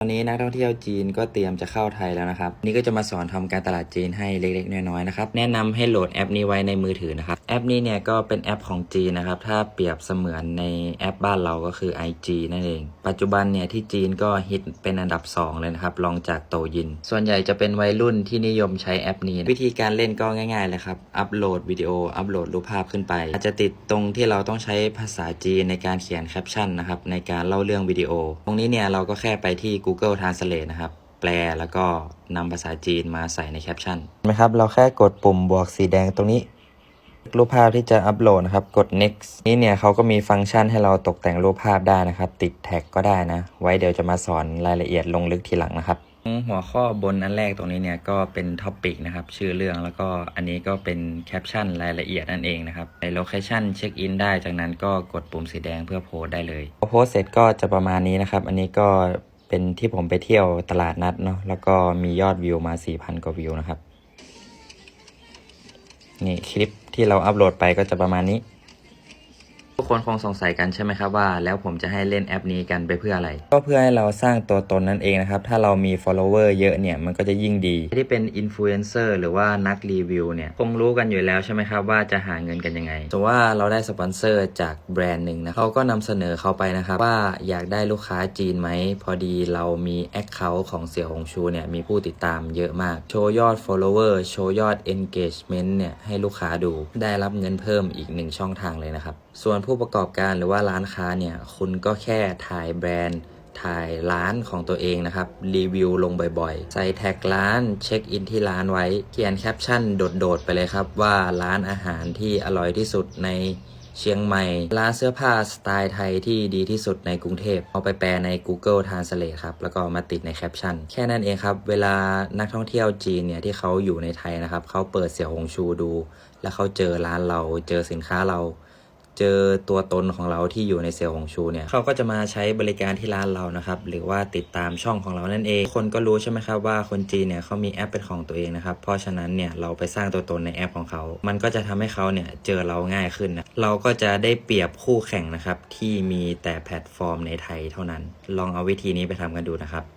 ตอนนี้นักท่องเที่ยวจีนก็เตรียมจะเข้าไทยแล้วนะครับ นี่ก็จะมาสอนทำการตลาดจีนให้เล็กๆ น้อยๆนะครับ แนะนำให้โหลดแอปนี้ไว้ในมือถือนะครับ แอปนี้เนี่ยก็เป็นแอปของจีนนะครับ ถ้าเปรียบเสมือนในแอปบ้านเราก็คือ IG นั่นเอง ปัจจุบันเนี่ยที่จีนก็ฮิตเป็นอันดับ 2 เลยนะครับรองจากโตยิน ส่วนใหญ่จะเป็นวัยรุ่นที่นิยมใช้แอปนี้ วิธีการเล่นก็ง่ายๆเลยครับ อัปโหลดวิดีโอ อัปโหลดรูปภาพขึ้นไป อาจจะติดตรงที่เราต้องใช้ภาษาจีนในการเขียนแคปชั่นนะครับในการเล่าเรื่องวิดีโอ ตรงนี้เนี่ยเราก็แค่ไปที่ Google Translate นะครับ แปลแล้วก็นำภาษาจีนมาใส่ในแคปชั่นเห็นไหมครับ เราแค่กดปุ่มบวกสีแดงตรงนี้ รูปภาพที่จะอัปโหลดนะครับ กด next นี่เนี่ยเขาก็มีฟังก์ชันให้เราตกแต่งรูปภาพได้นะครับ ติดแท็กก็ได้นะ ไว้เดี๋ยวจะมาสอนรายละเอียดลงลึกทีหลังนะครับหัวข้อบนอันแรกตรงนี้เนี่ยก็เป็นท็อปิกนะครับ ชื่อเรื่องแล้วก็อันนี้ก็เป็นแคปชั่นรายละเอียดนั่นเองนะครับ ในโลเคชันเช็คอินได้จากนั้นก็กดปุ่มสีแดงเพื่อโพสต์ได้เลยพอโพสต์เสร็จก็จะประมาณนี้นะครับ อันนี้ก็ เป็นที่ผมไปเที่ยวตลาดนัดเนาะแล้วก็มียอดวิวมา 4,000 กว่าวิวนะครับ นี่คลิปที่เราอัพโหลดไปก็จะประมาณนี้ คนคงสงสัยกันใช่ไหมครับว่า แล้วผมจะให้เล่นแอปนี้กันไปเพื่ออะไร ก็เพื่อให้เราสร้างตัวตนนั่นเองนะครับ ถ้าเรามี follower เยอะเนี่ยมันก็จะยิ่งดี ที่เป็นอินฟลูเอนเซอร์หรือว่านักรีวิวเนี่ยคงรู้กันอยู่แล้วใช่ไหมครับว่าจะหาเงินกันยังไงสมมติว่าเราได้สปอนเซอร์จากแบรนด์หนึ่งนะเขาก็นำเสนอเขาไปนะครับว่าอยากได้ลูกค้าจีนไหมพอดีเรามีแอคเคาท์ของเสี่ยวหงชูเนี่ยมีผู้ติดตามเยอะมาก โชว์ยอด follower โชว์ยอด engagement เนี่ยให้ลูกค้าดู ได้รับเงินเพิ่มอีกหนึ่งช่องทางเลยนะครับส่วนผู้ประกอบการหรือว่าร้านค้าเนี่ยคุณก็แค่ถ่ายแบรนด์ ถ่ายร้านของตัวเองนะครับ รีวิวลงบ่อยๆ ใส่แท็กร้านเช็คอินที่ร้านไว้ เขียนแคปชั่นโดดๆไปเลยครับว่าร้านอาหารที่อร่อยที่สุดในเชียงใหม่ ร้านเสื้อผ้าสไตล์ไทยที่ดีที่สุดในกรุงเทพ เอาไปแปลใน Google Translate ครับ แล้วก็มาติดในแคปชั่น แค่นั้นเองครับ เวลานักท่องเที่ยวจีนเนี่ย ที่เขาอยู่ในไทยนะครับ เขาเปิดเสี่ยวหงชูดู แล้วเขาเจอร้านเรา เจอสินค้าเรา เจอตัวตนของเราที่อยู่ในเซลล์ของชูเนี่ยเขาก็จะมาใช้บริการที่ร้านเรานะครับหรือว่าติดตามช่องของเรานั่นเอง คนก็รู้ใช่ไหมครับว่าคนจีนเนี่ยเขามีแอปเป็นของตัวเองนะครับเพราะฉะนั้นเนี่ยเราไปสร้างตัวตนในแอปของเขา มันก็จะทำให้เขาเนี่ยเจอเราง่ายขึ้นนะเราก็จะได้เปรียบคู่แข่งนะครับที่มีแต่แพลตฟอร์มในไทยเท่านั้น ลองเอาวิธีนี้ไปทำกันดูนะครับ